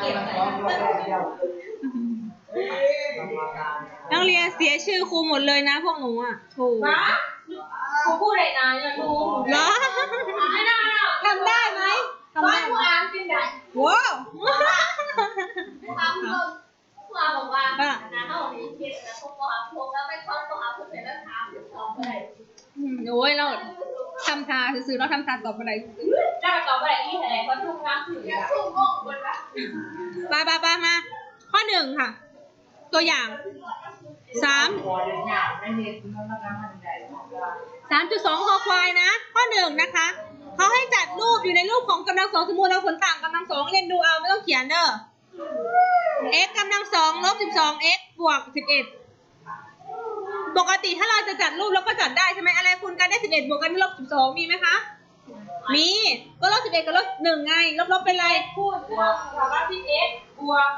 เก็บอะไรนักเรียนเสียชื่อครูหมดเลยนะพวกหนูอะ ถูกวะเขาพูดอะไรนะอย่าดูเหรอไม่ได้ทำได้ไหมทำร้อได้ยผู้อ่านเป็นไงว้าวผู้อ่านผู้อ่านบอกว่านะเขาบอกมีเพียงแต่พวกผู้อ่านพวกแล้วไม่ชอบผู้อ่านผู้เสร็จแล้วถามตอบอะไร อืมโอ้ยเราทำทาซื้อๆเราทำทาตอบอะไรได้ตอบอะไรที่ไหนเขาทุ่งน้ำถือทุ่งงงบนละไปไปไปมา ข้อหนึ่งค่ะ ตัวอย่างสามสามจุดสองคอควายนะ ข้อหนึ่งนะคะเขาให้จัดรูปอยู่ในรูปของกำลังสองสมมูลเราผลต่างกำลังสองเรียนดูเอาไม่ต้องเขียนเด้อ x กำลังสองลบสิบสอง x บวกสิบเอ็ด ปกติถ้าเราจะจัดรูปเราก็จัดได้ใช่ไหมอะไรคูณกันได้สิบเอ็ดบวกกันได้ลบสิบสองมีไหมคะ มี ก็ลบสิบเอ็ดกับลบหนึ่งไง ลบลบเป็นไรพูดบวกกับว่าพี่เอ็กบวก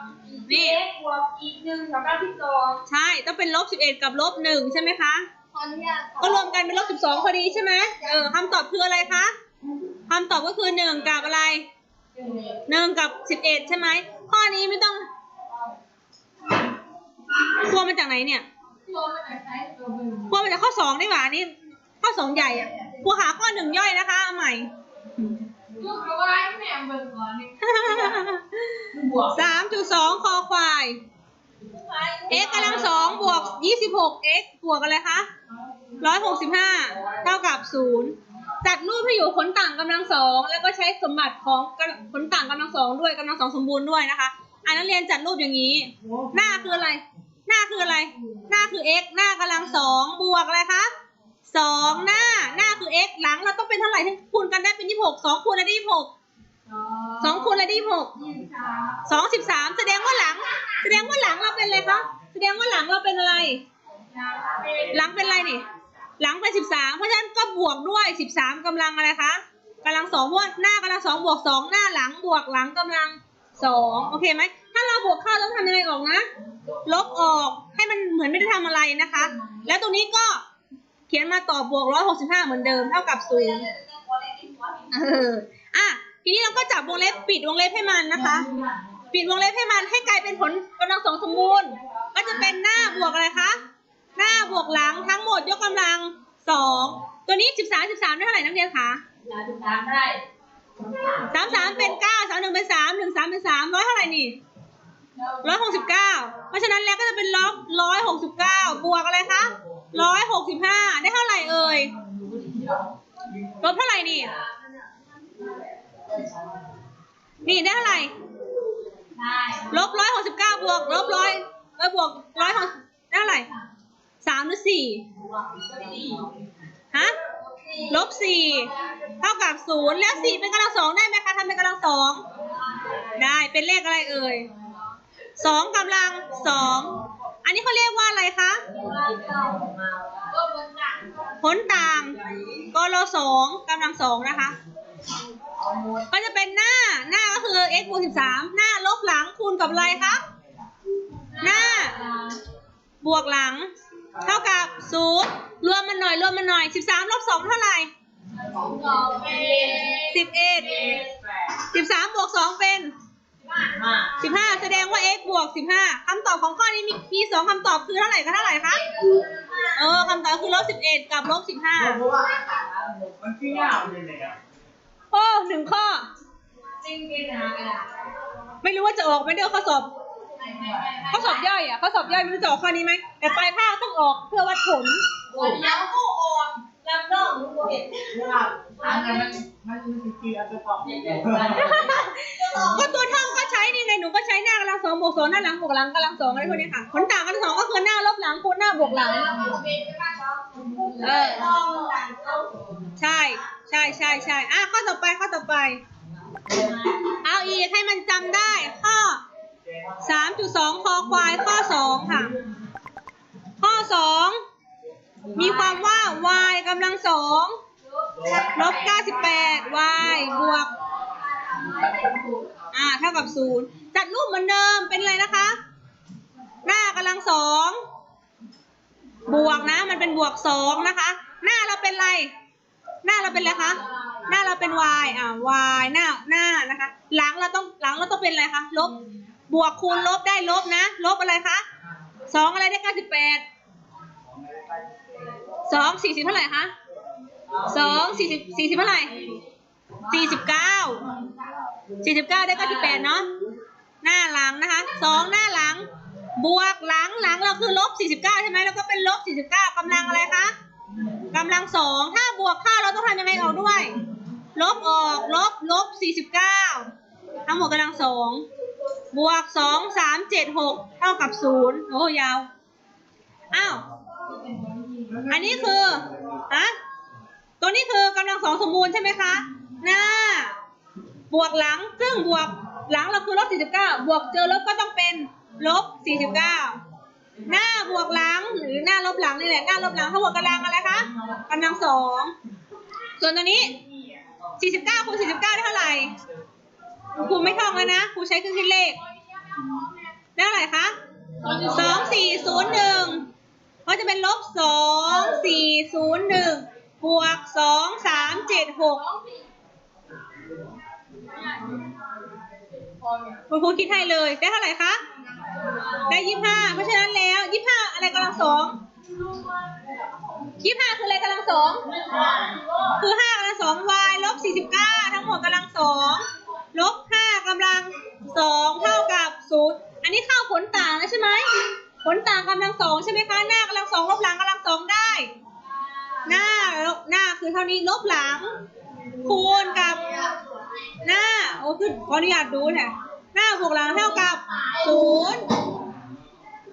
นี่เอ็กบวกอีกหนึ่งกับว่าพี่สองใช่ ต้องเป็นลบสิบเอ็ดกับลบหนึ่งใช่ไหมคะขออนุญาตก็รวมกันเป็นลบสิบสองพอดีใช่ไหมเออคำตอบคืออะไรคะคำตอบก็คือหนึ่งกับอะไรหนึ่งกับสิบเอ็ดใช่ไหม ข้อนี้ไม่ต้องครัวมาจากไหนเนี่ย ตัวมันใช้ตัวมึงครัวมาจากข้อสองนี่หว่านี่ ข้อสองใหญ่อะครัวหาข้อหนึ่งย่อยนะคะเอาใหม่ ลูกเอาไว้แม่เบิ่งก่อนนี่บวกสามจุดสองคอควาย x กำลังสองบวกยี่สิบหก x บวกอะไรคะร้อยหกสิบห้าเท่ากับศูนย์จัดรูปให้อยู่ขนต่างกำลังสองแล้วก็ใช้สมบัติของขนต่างกำลังสองด้วยกำลังสองสมบูรณ์ด้วยนะคะ อ่านักเรียนจัดรูปอย่างนี้ หน้าคืออะไรห น้าคืออะไร หน้าคือ x หน้ากำลังสองบวกอะไรคะสองหน้า หน้าคือ x หลังเราต้องเป็นเท่าไหร่ถึงคูณกันได้เป็นยี่สิบหกสองคูณอะไรได้ยี่หกสองคูณอะไรได้ยี่หกสองสิบสามแสดงว่าหลัง แสดงว่าหลังเราเป็นอะไรคะแสดงว่าหลังเราเป็นอะไร หลังเป็นอะไรนี่ หลังเป็นสิบสามเพราะฉะนั้นก็บวกด้วยสิบสามกำลังอะไรคะกำลังสองเพราะว่าหน้ากำลังสองบวกสองหน้าหลังบวกหลังกำลังสองโอเคไหม ถ้าเราบวกเข้าต้องทำยังไงออกนะ ลบออกให้มันเหมือนไม่ได้ทำอะไรนะคะ แล้วตรงนี้ก็เขียนมาต่อบวกร้อยหกสิบห้าเหมือนเดิมเท่ากับศูนย์เอออะทีนี้เราก็จับวงเล็บปิดวงเล็บให้มันนะคะ ปิดวงเล็บให้มันให้กลายเป็นผลกำลังสองสมบูรณ์ ก็จะเป็นหน้าบวกอะไรคะหน้าบวกหลังทั้งหมดยกกำลังสองตัวนี้สิบสามสิบสามได้เท่าไหร่นักเรียนคะจะดูตามได้สามสามเป็นเก้าสามหนึ่งเป็นสามหนึ่งสามเป็นสามร้อยเท่าไหร่นี่ ร้อยหกสิบเก้าเพราะฉะนั้นแล้วก็จะเป็นลบร้อยหกสิบเก้าบวกอะไรคะร้อยหกสิบห้าได้เท่าไหร่เอ่ยลบเท่าไหร่นี่ นี่ได้เท่าไหร่ได้ลบร้อยหกสิบเก้าบวกลบร้อยเอ้ยบวกร้อยหกได้เท่าไหร่สามหรือสี่ฮะลบสี่เท่ากับศูนย์แล้วสี่เป็นกำลังสองได้ไหมคะทำเป็นกำลังสองได้เป็นเลขอะไรเอ่ย สองกำลังสองอันนี้เขาเรียกว่าอะไรคะก็บนหนังผลต่างกลสองกำลังสองนะคะ ก็จะเป็นหน้าหน้าก็คือ x บวกสิบสามหน้าลบหลังคูณกับอะไรคะหน้า บวกหลัง เท่ากับศูนย์รวมมันหน่อยรวมมันหน่อยสิบสามลบสองเท่าไหร่สิบเอ็ดสิบสามบวกสองเป็น สิบห้าแสดงว่า x บวกสิบห้าคำตอบของข้อนี้มีมีสองคำตอบคือเท่าไหร่กับเท่าไหร่คะเออคำตอบคือลบสิบเอ็ดกับลบสิบห้าเพราะว่ามันขี้ยาวเลยเนี่ยโอ้หนึ่งข้อจริงเป็นอะไรกันอะไม่รู้ว่าจะออกไหมเดี๋ยวข้อสอบข้อสอบย่อยอะข้อสอบย่อยไม่รู้จะออกข้อนี้ไหมแต่ปลายภาคต้องออกเพื่อวัดผลวันยังกู้ออน ลำน้องรู้เห็นเวลาทำงานมันมันมันคืออัตราตอบเนี่ยก็ตัวท่องก็ใช้นี่ไงหนูก็ใช้หน้ากำลังสองบวกสองหน้าหลังบวกหลังกำลังสองอะไรพวกนี้ค่ะผลต่างกันสองก็คือหน้าลบหลังคูณหน้าบวกหลังเออใช่ใช่ใช่ใช่อะข้อต่อไปข้อต่อไป เอาอีกให้มันจำได้ข้อสามจุดสองคอควายข้อสองค่ะ ข้อสอง มีความว่า y กำลังสองลบเก้าสิบแปด y บวก อ่า เท่ากับศูนย์จัดรูปเหมือนเดิมเป็นอะไรนะคะ หน้ากำลังสองบวกนะ มันเป็นบวกสองนะคะ หน้าเราเป็นอะไร หน้าเราเป็นอะไรคะ หน้าเราเป็น y อ่า y หน้าหน้านะคะ หลังเราต้องหลังเราต้องเป็นอะไรคะ ลบ บวกคูณลบได้ลบนะ ลบอะไรคะสองอะไรได้เก้าสิบแปด สองสี่สิบเท่าไหร่คะสองสี่สิบสี่สิบเท่าไหร่สี่สิบเก้าสี่สิบเก้าได้เก้าสิบแปดเนาะหน้าหลังนะคะสองหน้าหลัง บวกหลังหลังเราคือลบสี่สิบเก้าใช่ไหมแล้วก็เป็นลบสี่สิบเก้ากำลังอะไรคะกำลังสองถ้าบวกค่าเราต้องทำยังไงออกด้วย ลบออกลบลบสี่สิบเก้าทั้งหมดกำลังสองบวกสองสามเจ็ดหกเท่ากับศูนย์โอ้ยาวอ้าว อันนี้คือฮะตัวนี้คือกำลังสองสมบูรณ์ใช่ไหมคะหน้า บวกหลัง ซึ่งบวกหลังเราคือลบ49 บวกเจอลบก็ต้องเป็นลบ49 หน้าบวกหลังหรือหน้าลบหลังนี่แหละหน้าลบหลังทั้งหมดกำลังอะไรคะกำลังสองส่วนตัวนี้ 49คูณ49 ได้เท่าไหร่ครูไม่ท่องแล้วนะครูใช้เครื่องคิดเลขได้เท่าไหร่คะ 2401 ก็จะเป็นลบ2401บวก2376คุณครูคิดให้เลยได้เท่าไหร่คะ ได้ยี่ห้าเพราะฉะนั้นแล้วยี่ห้าอะไรกำลังสองยี่ห้าคืออะไรกำลังสองคือห้ากำลังสอง y ลบสี่สิบเก้าทั้งหมดกำลังสองลบห้ากำลังสองเท่ากับศูนย์อันนี้เข้าผลต่างแล้วใช่ไหม ผลต่างกำลังสองใช่ไหมคะหน้ากำลังสองลบหลังกำลังสองได้ หน้าหน้าคือเท่านี้ลบหลัง คูณกับหน้าโอ้คือขออนุญาตดูเนี่ยหน้าบวกหลังเท่ากับศูนย์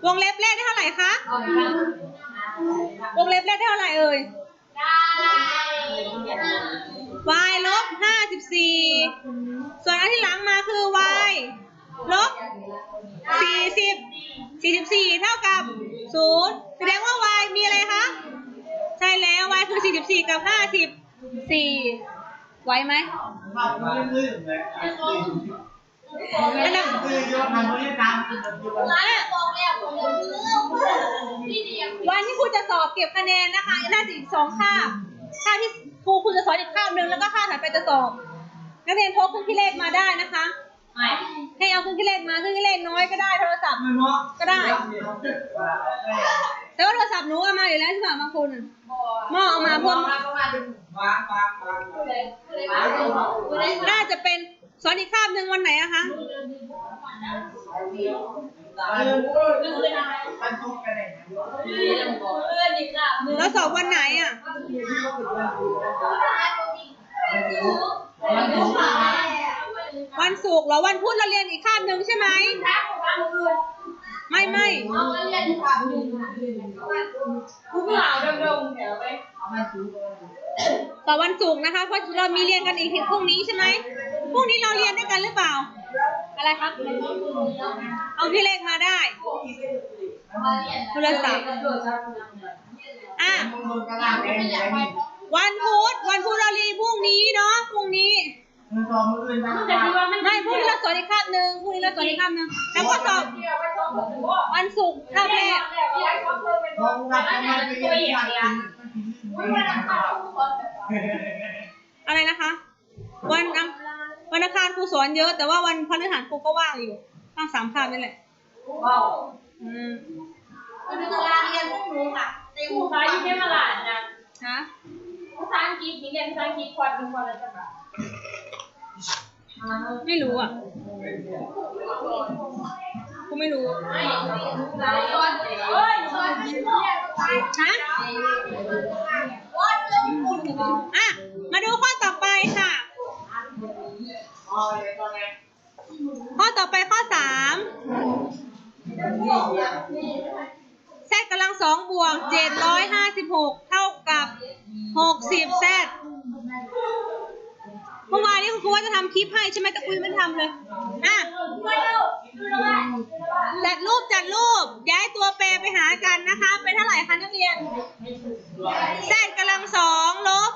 วงเล็บแรกได้เท่าไหร่คะวงเล็บแรกได้เท่าไหร่เอ่ยได้ y ลบห้าสิบสี่ส่วนอันที่หลังมาคือ y ลบ สี่สิบสี่สิบสี่เท่ากับศูนย์แสดงว่า y มีอะไรคะ ใช่แล้ว y คือสี่สิบสี่กับห้าสิบสี่ไหวไหมภาพมันลื่นๆเลยอันดับคือยนทำไม่ได้ตามจริงๆคือมันร้าบอกแล้วผมลืมที่เดียววันที่ครูจะสอบเก็บคะแนนนะคะน่าจะอีกสองคาบคาบที่ครูครูจะสอนอีกคาบหนึ่งแล้วก็คาบถัดไปจะสอบนักเรียนพกเครื่องคิดเลขมาได้นะคะ ให้เอาเครื่องคิดเลขมาเครื่องคิดเลขน้อยก็ได้โทรศัพท์ไม่เหมาะก็ได้ แต่ว่าโทรศัพท์หนูเอามาอยู่แล้วใช่ไหมบางคนน่ะหม้อเอามาเพิ่มวางวางวางวางน่าจะเป็นสอนอีกคาบหนึ่งวันไหนอะคะเออมันทุกกันเลยแล้วสอบวันไหนอะมันทุกกัน วันศุกร์เหรอวันพุธเราเรียนอีกคาบหนึ่งใช่ไหมไม่ไม่เอามาทุกต่อวันศุกร์นะคะเพราะเรามีเรียนกันอีกพรุ่งนี้ใช่ไหมพรุ่งนี้เราเรียนด้วยกันหรือเปล่า อะไรครับเอาที่เลขมาได้โทรศัพท์อะวันพุธวันพุธเราเรียนพรุ่งนี้เนาะพรุ่งนี้ มึงสองมืออื่นนะไม่พรุ่งนี้เราสอนอีกคาบหนึ่งพรุ่งนี้เราสอนอีกคาบหนึ่งแล้วก็สอบวันศุกร์คาบแรกมองว่ามันเป็นเรื่องที่อะไรนะคะ วันอังวันอังคารครูสอนเยอะ แต่ว่าวันพฤหัสครูก็ว่างอยู่ว่างสามคาบนี่แหละอืมคือเวลาเรียนพวกหนูค่ะในครูหูฟ้าอยู่แค่มาหลานนะฮะภาษาอังกฤษนี่เรียนภาษาอังกฤษควอนเป็นควอนอะไรจ้ะคะ ไม่รู้อะ กูไม่รู้ไม่หลายคนเฮ้ยสอนไม่รู้ฮะอะ มาดูข้อต่อไปค่ะ ข้อต่อไปข้อสามแซดกำลังสองบวกเจ็ดร้อยห้าสิบหกเท่ากับหกสิบแซด ครูว่าจะทำคลิปให้ใช่ไหมแต่คุยไม่ทำเลย อะจัดรูปจัดรูป ย้ายตัวแปรไปหากันนะคะ เป็นเท่าไหร่คะนักเรียนแซดกำลังสองลบ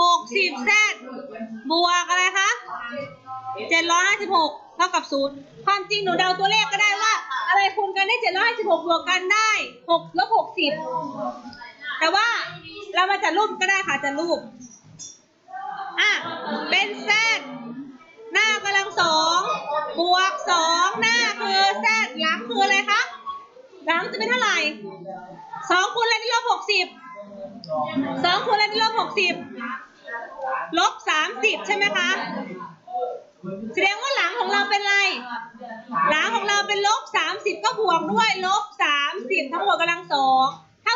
หกสิบแซดบวกอะไรคะเจ็ดร้อยห้าสิบหกเท่ากับศูนย์ความจริงหนูเดาตัวเลขก็ได้ว่า อะไรคูณกันได้เจ็ดร้อยห้าสิบหกบวกกันได้หกลบหกสิบแต่ว่าเรามาจัดรูปก็ได้ค่ะจัดรูป อะ เป็นแซดหน้ากำลังสองบวกสองหน้าคือแซดหลังคืออะไรคะหลังจะเป็นเท่าไหร่สองคูณอะไรได้ลบหกสิบสองคูณอะไรได้ลบหกสิบลบสามสิบใช่ไหมคะแสดงว่าหลังของเราเป็นอะไร หลังของเราเป็นลบสามสิบก็บวกด้วยลบสามสิบทั้งหมดกำลังสอง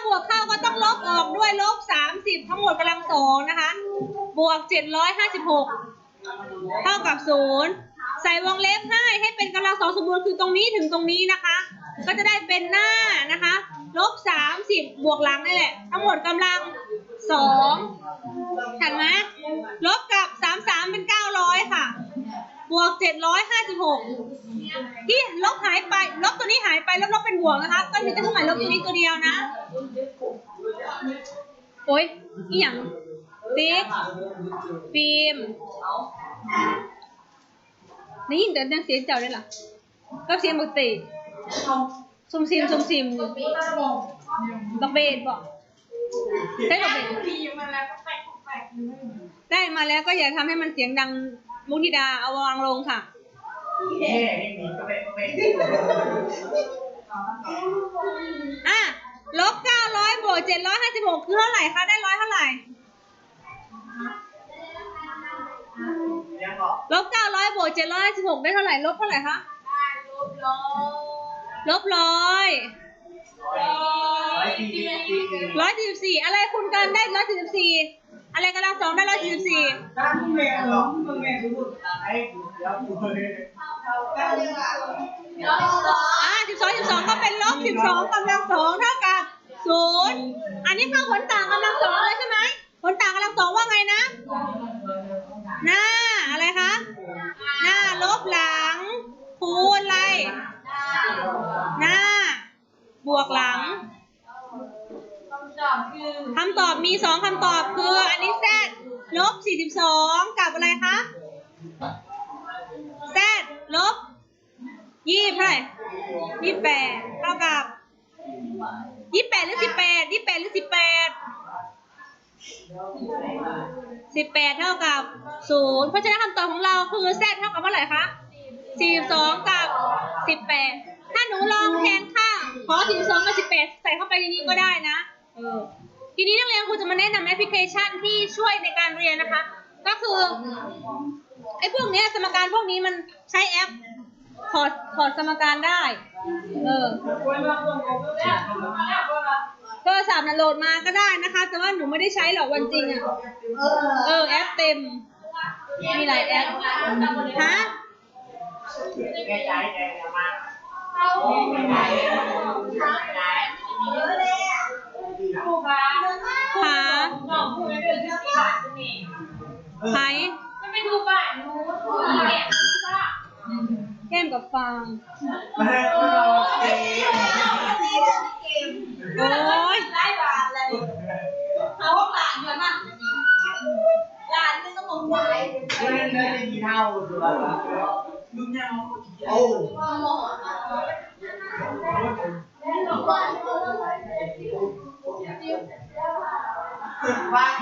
บวกเข้าก็ต้องลบออกด้วยลบสามสิบทั้งหมดกำลังสองนะคะ บวกเจ็ดร้อยห้าสิบหกเท่ากับศูนย์ใส่วงเล็บให้ให้เป็นกำลังสองสมบูรณ์คือตรงนี้ถึงตรงนี้นะคะ ก็จะได้เป็นหน้านะคะลบสามสิบบวกหลังนี่แหละ ทั้งหมดกำลังสองเห็นไหมลบกับสามสามเป็นเก้าร้อยค่ะ บวกเจ็ดร้อยห้าสิบหกที่ลบหายไป ลบตัวนี้หายไป ลบลบเป็นบวกนะคะ ก็มีแต่เครื่องหมายลบตัวนี้ตัวเดียวนะ โอ้ยอีหยังติ๊กฟิล์มนี่ยินแต่เสียงเจ้าได้หรอก็เสียงปกติซุ่มซิมซุ่มซิมบักเบดบอกได้บักเบดพี่มันแล้วก็แปลกแปลกได้มาแล้วก็อย่าทำให้มันเสียงดัง มุทิดาเอาวางลงค่ะเอ๊ะยังมีก็เป็นเป็นอะลบเก้าร้อยบวกเจ็ดร้อยห้าสิบหกคือเท่าไหร่คะ ได้ร้อยเท่าไหร่ ยังบอกลบเก้าร้อยบวกเจ็ดร้อยห้าสิบหกได้เท่าไหร่ ลบเท่าไหร่คะ ลบร้อยร้อยสี่สิบสี่ร้อยสี่สิบสี่อะไรคุณกันได้ร้อยสี่สิบสี่ อะไรกำลังสองได้ร้อยสี่สิบสี่ถ้ามึงแม่หรอมึงแม่พูดไอ้เดี๋ยวกูเลยอ่าสิบสองสิบสองก็เป็นลบสิบสองกำลังสองเท่ากับศูนย์อันนี้เข้าผลต่างกำลังสองเลยใช่ไหมผลต่างกำลังสองว่าไงนะ หน้าอะไรคะ หน้าลบหลังคูณอะไร หน้า บวกหลังคำ ตอบคือคำตอบมีสองคำตอบคืออันนี้แซดลบสี่สิบสองกับอะไรคะแซดลบยี่เท่าไหร่ยี่แปดเท่ากับยี่แปดหรือสิบแปดยี่แปดหรือสิบแปดสิบแปดเท่ากับศูนย์เพราะฉะนั้นคำตอบของเราคือแซดเท่ากับเท่าไหร่คะสี่สิบสองกับสิบแปดถ้าหนูลองแทนข้างขอสี่สิบสองกับสิบแปดใส่เข้าไปในนี้ก็ได้นะ เออทีนี้นักเรียนครูจะมาแนะนำแอปพลิเคชันที่ช่วยในการเรียนนะคะ ก็คือไอ้พวกเนี้ยสมการพวกนี้มันใช้แอปถอดถอดสมการได้ เออคนมามาแล้วมาวคนละโทรศัพท์น่ะโหลดมาก็ได้นะคะ แต่ว่าหนูไม่ได้ใช้หรอกวันจริงอะ เออแอปเต็ม มีหลายแอป ฮะ แกใจแกมา ครูคะ หา น้องคุยเรื่องที่บาทนี่ ไหมันไปดูบ้านหนูอีแก่ค่ะแก้มกับฟางมาเลยเราเอ๊ะโอ้ยได้บาทเลยเอาพวกหลานมามั่งหลานนี่ก็มองไปเล่นเล่นกี่เท่าตัวมึงยังโอ้มองว่ากูตีมองอีอะเราตีก็มเลองยเรียนว่ากูตีมองก็มองนี้ก่อนเลยกูตีอะไรก่อนกูตีที่ป้ามาตัวนั้นเด็กมันจะตีโอ้โยกโยกโยกนี้คือลงเด็กตัวหลวงมาเพื่อให้ให้ลงหัวโยกคือว่าทุกวันคือมันมันอยากทำสิ่งที่ที่ลงเพื่อนที่ตีว่ายิงเนี่ยหลายยไม่ไม่กลัวเลยกลัวมากแต่ที่ทำไว้ตีลงหัวไอ้ไอ้รักอะไรข่า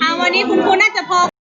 เอาวันนี้คุณครูน่าจะพอ